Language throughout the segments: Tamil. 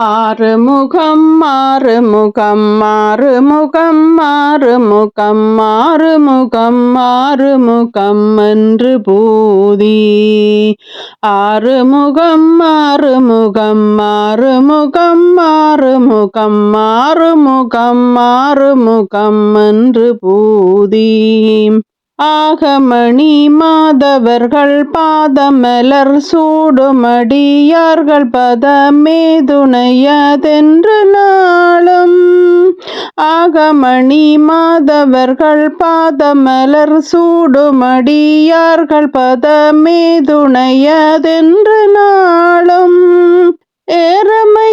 ஆறு முகம் ஆறு முகம் ஆறு முகம் ஆறு முகம் ஆறு முகம் ஆறு முகம் என்று பூதி. ஆறு முகம் ஆறு முகம் ஆறு முகம் ஆறு முகம் ஆறு முகம் ஆறு முகம் என்று பூதி. ஆகமணி மாதவர்கள் பாதமலர் சூடுமடியார்கள் பதமே துணையதென்று நாளும். ஆகமணி மாதவர்கள் பாதமலர் சூடுமடியார்கள் பதமே துணையதென்று நாளும். ஏறமை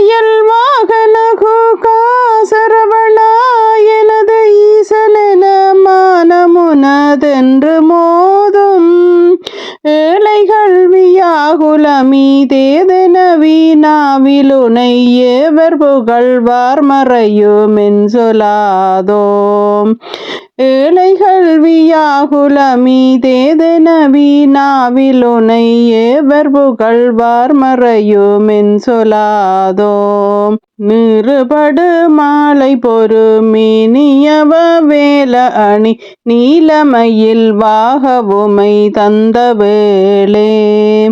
ஏழைகள் வியாகுலமி வீணாவிலுனை ஏவர் புகழ்வார் மறையுமென் சொலாதோம் ஏழைகள் வியாகுலமி வீணாவிலுனை ஏவர் புகழ்வார் மறையுமென் சொலாதோம் நிறுபடு மாலை பொறுமேனியவ வேல அணி நீலமையில் வாகவுமை தந்த வேளே.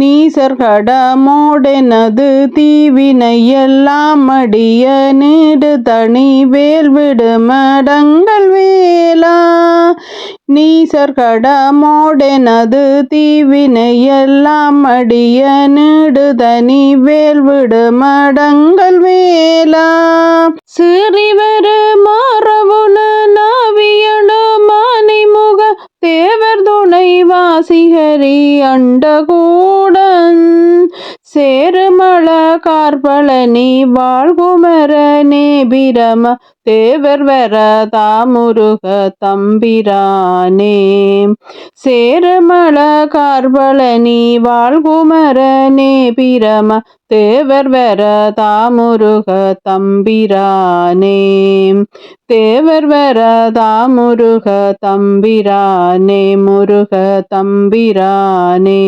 நீசர்கடமோடெனது தீவினையெல்லாம் அடிய நீடு தனி வேல் விடுமடங்கள் வேலா நீசர்கடமோடெனது தீவினையெல்லாம் அடிய நீடுதனி வேல்விடு மடங்கள் வேலா சிறிவரு மாறவுன நாவியணு மானை முக தேவர் துணை வாசிகரி அண்டகூடன். சேருமள கார்பழனி வாழ்குமர நேபிரம தேவர் வர தாமுருக தம்பிரானே. சேருமள கார்பழனி வாழ்குமர நேபிரம தேவர் வர தாமுருக தம்பிரானே. தேவர் வர தாமுருக தம்பிரானே முருக தம்பிரானே.